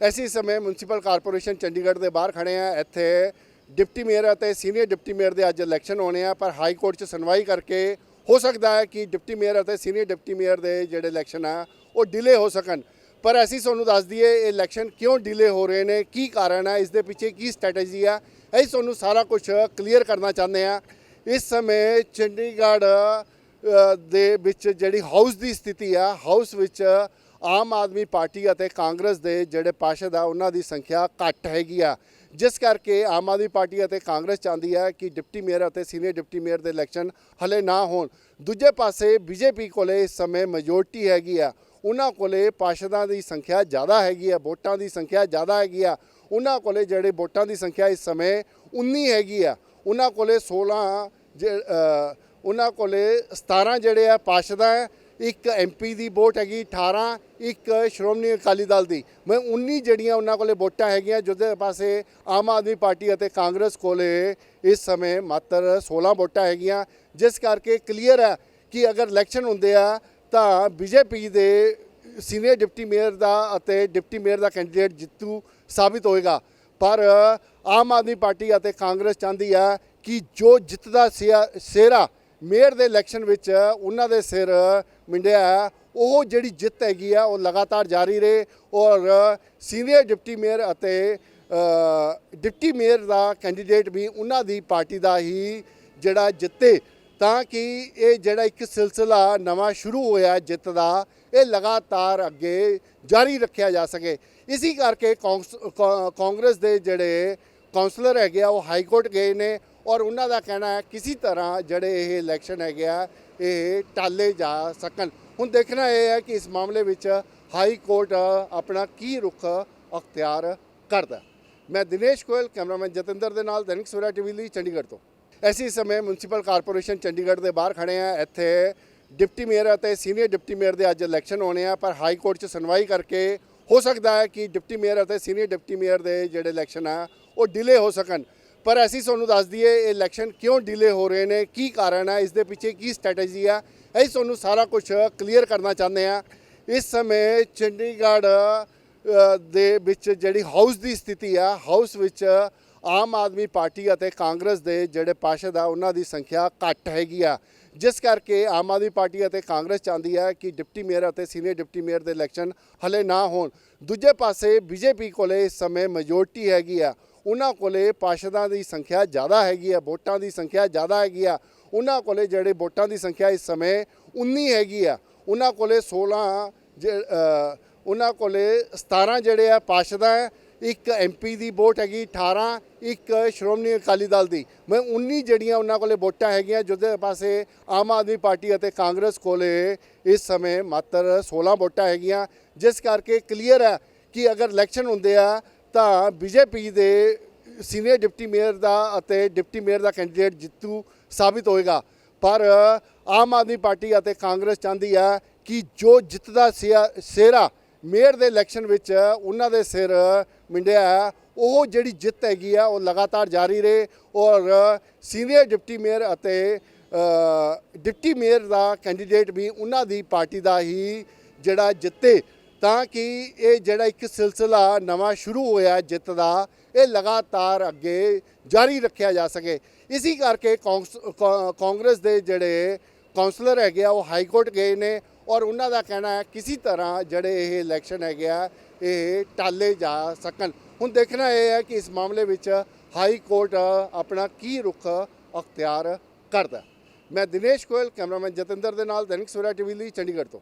ਅਸੀਂ ਇਸ ਸਮੇਂ ਮਿਊਨਿਸਪਲ ਕਾਰਪੋਰੇਸ਼ਨ ਚੰਡੀਗੜ੍ਹ ਦੇ ਬਾਹਰ ਖੜੇ ਆ, ਇੱਥੇ ਡਿਪਟੀ ਮੇਅਰ ਅਤੇ ਸੀਨੀਅਰ ਡਿਪਟੀ ਮੇਅਰ ਦੇ ਅੱਜ ਇਲੈਕਸ਼ਨ ਹੋਣੇ ਆ, ਪਰ ਹਾਈ ਕੋਰਟ 'ਚ ਸੁਣਵਾਈ ਕਰਕੇ ਹੋ ਸਕਦਾ ਹੈ ਕਿ ਡਿਪਟੀ ਮੇਅਰ ਅਤੇ ਸੀਨੀਅਰ ਡਿਪਟੀ ਮੇਅਰ ਦੇ ਜਿਹੜੇ ਇਲੈਕਸ਼ਨ ਆ, ਉਹ ਡਿਲੇ ਹੋ ਸਕਣ। ਪਰ ਅਸੀਂ ਤੁਹਾਨੂੰ ਦੱਸ ਦਈਏ, ਇਹ ਇਲੈਕਸ਼ਨ ਕਿਉਂ ਡਿਲੇ ਹੋ ਰਹੇ ਨੇ, ਕੀ ਕਾਰਨ ਹੈ ਇਸ ਦੇ ਪਿੱਛੇ ਕੀ ਸਟ੍ਰੈਟਜੀ ਆ ਅਸੀਂ ਤੁਹਾਨੂੰ ਸਾਰਾ ਕੁਝ ਕਲੀਅਰ ਕਰਨਾ ਚਾਹੁੰਦੇ ਆ। ਇਸ ਸਮੇਂ ਚੰਡੀਗੜ੍ਹ ਦੇ ਵਿੱਚ ਜਿਹੜੀ ਹਾਊਸ ਦੀ ਸਥਿਤੀ ਆ ਹਾਊਸ ਵਿੱਚ ਆਮ ਆਦਮੀ ਪਾਰਟੀ ਅਤੇ ਕਾਂਗਰਸ ਦੇ ਜਿਹੜੇ ਪਾਰਸ਼ਦ ਆ, ਉਹਨਾਂ ਦੀ ਸੰਖਿਆ ਘੱਟ ਹੈਗੀ ਆ। ਜਿਸ ਕਰਕੇ ਆਮ ਆਦਮੀ ਪਾਰਟੀ ਅਤੇ ਕਾਂਗਰਸ ਚਾਹੁੰਦੀ ਹੈ ਕਿ ਡਿਪਟੀ ਮੇਅਰ ਅਤੇ ਸੀਨੀਅਰ ਡਿਪਟੀ ਮੇਅਰ ਦੇ ਇਲੈਕਸ਼ਨ ਹਲੇ ਨਾ ਹੋਣ। ਦੂਜੇ ਪਾਸੇ ਬੀਜੇਪੀ ਕੋਲੇ ਇਸ ਸਮੇਂ ਮੈਜੋਰਟੀ ਹੈਗੀ ਆ। ਉਹਨਾਂ ਕੋਲੇ ਪਾਰਸ਼ਦਾਂ ਦੀ ਸੰਖਿਆ ਜ਼ਿਆਦਾ ਹੈਗੀ ਆ, ਵੋਟਾਂ ਦੀ ਸੰਖਿਆ ਜ਼ਿਆਦਾ ਹੈਗੀ ਆ। ਉਹਨਾਂ ਕੋਲੇ ਜਿਹੜੇ ਵੋਟਾਂ ਦੀ ਸੰਖਿਆ ਇਸ ਸਮੇਂ 19 ਹੈਗੀ ਆ। ਉਹਨਾਂ ਕੋਲੇ 16 ਜੇ- ਉਹਨਾਂ ਕੋਲੇ 17 ਜਿਹੜੇ ਆ ਪਾਰਸ਼ਦਾਂ ਹੈ। ਇੱਕ ਐਮਪੀ ਦੀ ਵੋਟ ਹੈਗੀ 18 ਇੱਕ ਸ਼੍ਰੋਮਣੀ ਅਕਾਲੀ ਦਲ ਦੀ। ਮੈਂ 19 ਜਿਹੜੀਆਂ ਉਹਨਾਂ ਕੋਲੇ ਵੋਟਾਂ ਹੈਗੀਆਂ, ਜਿਹਦੇ ਪਾਸੇ ਆਮ ਆਦਮੀ ਪਾਰਟੀ ਅਤੇ ਕਾਂਗਰਸ ਕੋਲੇ ਇਸ ਸਮੇਂ ਮਾਤਰ 16 ਵੋਟਾਂ ਹੈਗੀਆਂ। ਜਿਸ ਕਰਕੇ ਕਲੀਅਰ ਹੈ ਕਿ ਅਗਰ ਇਲੈਕਸ਼ਨ ਹੁੰਦੇ ਆ, ਤਾਂ ਬੀਜੇਪੀ ਦੇ ਸੀਨੀਅਰ ਡਿਪਟੀ ਮੇਅਰ ਦਾ ਅਤੇ ਡਿਪਟੀ ਮੇਅਰ ਦਾ ਕੈਂਡੀਡੇਟ ਜਿੱਤੂ ਸਾਬਿਤ ਹੋਏਗਾ। ਪਰ ਆਮ ਆਦਮੀ ਪਾਰਟੀ ਅਤੇ ਕਾਂਗਰਸ ਚਾਹੁੰਦੀ ਹੈ ਕਿ ਜੋ ਜਿੱਤਦਾ ਸਿਆ- ਸਿਹਰਾ ਮੇਅਰ ਦੇ ਇਲੈਕਸ਼ਨ ਵਿੱਚ ਉਹਨਾਂ ਦੇ ਸਿਰ ਮਿੰਡਿਆ ਉਹ ਜਿਹੜੀ ਜਿੱਤ ਹੈਗੀ ਆ, ਉਹ ਲਗਾਤਾਰ ਜਾਰੀ ਰਹੇ ਔਰ ਸੀਨੀਅਰ ਡਿਪਟੀ ਮੇਅਰ ਅਤੇ ਡਿਪਟੀ ਮੇਅਰ ਦਾ ਕੈਂਡੀਡੇਟ ਵੀ ਉਹਨਾਂ ਦੀ ਪਾਰਟੀ ਦਾ ਹੀ ਜਿਹੜਾ ਜਿੱਤੇ। ਤਾਂ ਕਿ ਇਹ ਜਿਹੜਾ ਇੱਕ ਸਿਲਸਿਲਾ ਨਵਾਂ ਸ਼ੁਰੂ ਹੋਇਆ ਜਿੱਤ ਦਾ, ਇਹ ਲਗਾਤਾਰ ਅੱਗੇ ਜਾਰੀ ਰੱਖਿਆ ਜਾ ਸਕੇ। ਇਸੇ ਕਰਕੇ ਕੌਂਸ- ਕੌ- ਕਾਂਗਰਸ ਦੇ ਜਿਹੜੇ ਕਾਉਂਸਲਰ ਹੈਗੇ ਆ, ਉਹ ਹਾਈ ਕੋਰਟ ਗਏ ਨੇ। ਔਰ ਉਹਨਾਂ ਦਾ ਕਹਿਣਾ ਹੈ, ਕਿਸੇ ਤਰ੍ਹਾਂ ਜਿਹੜੇ ਇਹ ਇਲੈਕਸ਼ਨ ਹੈਗੇ ਆ, ਇਹ ਟਾਲੇ ਜਾ ਸਕਣ। ਹੁਣ ਦੇਖਣਾ ਇਹ ਹੈ ਕਿ ਇਸ ਮਾਮਲੇ ਵਿੱਚ ਹਾਈ ਕੋਰਟ ਆਪਣਾ ਕੀ ਰੁਖ ਅਖਤਿਆਰ ਕਰਦਾ। ਮੈਂ ਦਿਨੇਸ਼ ਕੋਇਲ ਕੈਮਰਾਮੈਨ ਜਤਿੰਦਰ ਦੇ ਨਾਲ, ਦੈਨਿਕ ਸਵੇਰਾ ਟੀਵੀ ਲਈ ਚੰਡੀਗੜ੍ਹ ਤੋਂ। ਐਸੀ ਸਮੇਂ ਮਿਊਨਿਸਪਲ ਕਾਰਪੋਰੇਸ਼ਨ ਚੰਡੀਗੜ੍ਹ ਦੇ ਬਾਹਰ ਖੜੇ ਆ। ਇੱਥੇ ਡਿਪਟੀ ਮੇਅਰ ਅਤੇ ਸੀਨੀਅਰ ਡਿਪਟੀ ਮੇਅਰ ਦੇ ਅੱਜ ਇਲੈਕਸ਼ਨ ਹੋਣੇ ਆ, ਪਰ ਹਾਈ ਕੋਰਟ 'ਚ ਸੁਣਵਾਈ ਕਰਕੇ ਹੋ ਸਕਦਾ ਹੈ ਕਿ ਡਿਪਟੀ ਮੇਅਰ ਅਤੇ ਸੀਨੀਅਰ ਡਿਪਟੀ ਮੇਅਰ ਦੇ ਜਿਹੜੇ ਇਲੈਕਸ਼ਨ ਆ, ਉਹ ਡਿਲੇ ਹੋ ਸਕਣ। ਪਰ ਅਸੀਂ ਤੁਹਾਨੂੰ ਦੱਸ ਦਈਏ ਇਹ ਇਲੈਕਸ਼ਨ ਕਿਉਂ ਡਿਲੇ ਹੋ ਰਹੇ ਨੇ? ਕੀ ਕਾਰਨ ਹੈ? ਇਸ ਦੇ ਪਿੱਛੇ ਕੀ ਸਟ੍ਰੈਟਜੀ ਆ ਅਸੀਂ ਤੁਹਾਨੂੰ ਸਾਰਾ ਕੁਝ ਕਲੀਅਰ ਕਰਨਾ ਚਾਹੁੰਦੇ ਆ ਇਸ ਸਮੇਂ ਚੰਡੀਗੜ੍ਹ ਦੇ ਵਿੱਚ ਜਿਹੜੀ ਹਾਊਸ ਦੀ ਸਥਿਤੀ ਆ ਹਾਊਸ ਵਿੱਚ ਆਮ ਆਦਮੀ ਪਾਰਟੀ ਅਤੇ ਕਾਂਗਰਸ ਦੇ ਜਿਹੜੇ ਪਾਰਸ਼ਦ ਆ, ਉਹਨਾਂ ਦੀ ਸੰਖਿਆ ਘੱਟ ਹੈਗੀ ਆ। ਜਿਸ ਕਰਕੇ ਆਮ ਆਦਮੀ ਪਾਰਟੀ ਅਤੇ ਕਾਂਗਰਸ ਚਾਹੁੰਦੀ ਹੈ ਕਿ ਡਿਪਟੀ ਮੇਅਰ ਅਤੇ ਸੀਨੀਅਰ ਡਿਪਟੀ ਮੇਅਰ ਦੇ ਇਲੈਕਸ਼ਨ ਹਲੇ ਨਾ ਹੋਣ। ਦੂਜੇ ਪਾਸੇ ਬੀਜੇਪੀ ਕੋਲੇ ਇਸ ਸਮੇਂ ਮੈਜੋਰਟੀ ਹੈਗੀ ਆ। ਉਹਨਾਂ ਕੋਲੇ ਪਾਰਸ਼ਦਾਂ ਦੀ ਸੰਖਿਆ ਜ਼ਿਆਦਾ ਹੈਗੀ ਆ, ਵੋਟਾਂ ਦੀ ਸੰਖਿਆ ਜ਼ਿਆਦਾ ਹੈਗੀ ਆ। ਉਹਨਾਂ ਕੋਲੇ ਜਿਹੜੇ ਵੋਟਾਂ ਦੀ ਸੰਖਿਆ ਇਸ ਸਮੇਂ 19 ਹੈਗੀ ਆ। ਉਹਨਾਂ ਕੋਲੇ 16 ਜੇ- ਉਹਨਾਂ ਕੋਲੇ 17 ਜਿਹੜੇ ਆ ਪਾਰਸ਼ਦਾਂ ਹੈ, ਇੱਕ ਐਮਪੀ ਦੀ ਵੋਟ ਹੈਗੀ 18 ਇੱਕ ਸ਼੍ਰੋਮਣੀ ਅਕਾਲੀ ਦਲ ਦੀ। ਮੈਂ 19 ਜਿਹੜੀਆਂ ਉਹਨਾਂ ਕੋਲੇ ਵੋਟਾਂ ਹੈਗੀਆਂ, ਜਿਹਦੇ ਪਾਸੇ ਆਮ ਆਦਮੀ ਪਾਰਟੀ ਅਤੇ ਕਾਂਗਰਸ ਕੋਲੇ ਇਸ ਸਮੇਂ ਮਾਤਰ 16 ਵੋਟਾਂ ਹੈਗੀਆਂ। ਜਿਸ ਕਰਕੇ ਕਲੀਅਰ ਹੈ ਕਿ ਅਗਰ ਇਲੈਕਸ਼ਨ ਹੁੰਦੇ ਆ ਤਾਂ ਬੀਜੇਪੀ ਦੇ ਸੀਨੀਅਰ ਡਿਪਟੀ ਮੇਅਰ ਦਾ ਅਤੇ ਡਿਪਟੀ ਮੇਅਰ ਦਾ ਕੈਂਡੀਡੇਟ ਜਿੱਤੂ ਸਾਬਿਤ ਹੋਏਗਾ। ਪਰ ਆਮ ਆਦਮੀ ਪਾਰਟੀ ਅਤੇ ਕਾਂਗਰਸ ਚਾਹੁੰਦੀ ਹੈ ਕਿ ਜੋ ਜਿੱਤਦਾ ਸਿਆ- ਸਿਹਰਾ ਮੇਅਰ ਦੇ ਇਲੈਕਸ਼ਨ ਵਿੱਚ ਉਹਨਾਂ ਦੇ ਸਿਰ ਮਿੰਡਿਆ ਹੈ, ਉਹ ਜਿਹੜੀ ਜਿੱਤ ਹੈਗੀ ਆ ਉਹ ਲਗਾਤਾਰ ਜਾਰੀ ਰਹੇ ਔਰ ਸੀਨੀਅਰ ਡਿਪਟੀ ਮੇਅਰ ਅਤੇ ਡਿਪਟੀ ਮੇਅਰ ਦਾ ਕੈਂਡੀਡੇਟ ਵੀ ਉਹਨਾਂ ਦੀ ਪਾਰਟੀ ਦਾ ਹੀ ਜਿਹੜਾ ਜਿੱਤੇ। ਤਾਂ ਕਿ ਇਹ ਜਿਹੜਾ ਇੱਕ ਸਿਲਸਿਲਾ ਨਵਾਂ ਸ਼ੁਰੂ ਹੋਇਆ ਜਿੱਤ ਦਾ, ਇਹ ਲਗਾਤਾਰ ਅੱਗੇ ਜਾਰੀ ਰੱਖਿਆ ਜਾ ਸਕੇ। ਇਸੇ ਕਰਕੇ ਕੌਂਸ- ਕੌ- ਕਾਂਗਰਸ ਦੇ ਜਿਹੜੇ ਕਾਉਂਸਲਰ ਹੈਗੇ ਆ, ਉਹ ਹਾਈ ਕੋਰਟ ਗਏ ਨੇ ਔਰ ਉਹਨਾਂ ਦਾ ਕਹਿਣਾ ਹੈ ਕਿਸੇ ਤਰ੍ਹਾਂ ਜਿਹੜੇ ਇਹ ਇਲੈਕਸ਼ਨ ਹੈਗੇ ਆ, ਇਹ ਟਾਲੇ ਜਾ ਸਕਣ। ਹੁਣ ਦੇਖਣਾ ਇਹ ਹੈ ਕਿ ਇਸ ਮਾਮਲੇ ਵਿੱਚ ਹਾਈ ਕੋਰਟ ਆਪਣਾ ਕੀ ਰੁਖ ਅਖਤਿਆਰ ਕਰਦਾ। ਮੈਂ ਦਿਨੇਸ਼ ਕੋਇਲ ਕੈਮਰਾਮੈਨ ਜਤਿੰਦਰ ਦੇ ਨਾਲ ਦੈਨਿਕ ਸਵੇਰਾ ਟੀਵੀ ਲਈ ਚੰਡੀਗੜ੍ਹ ਤੋਂ।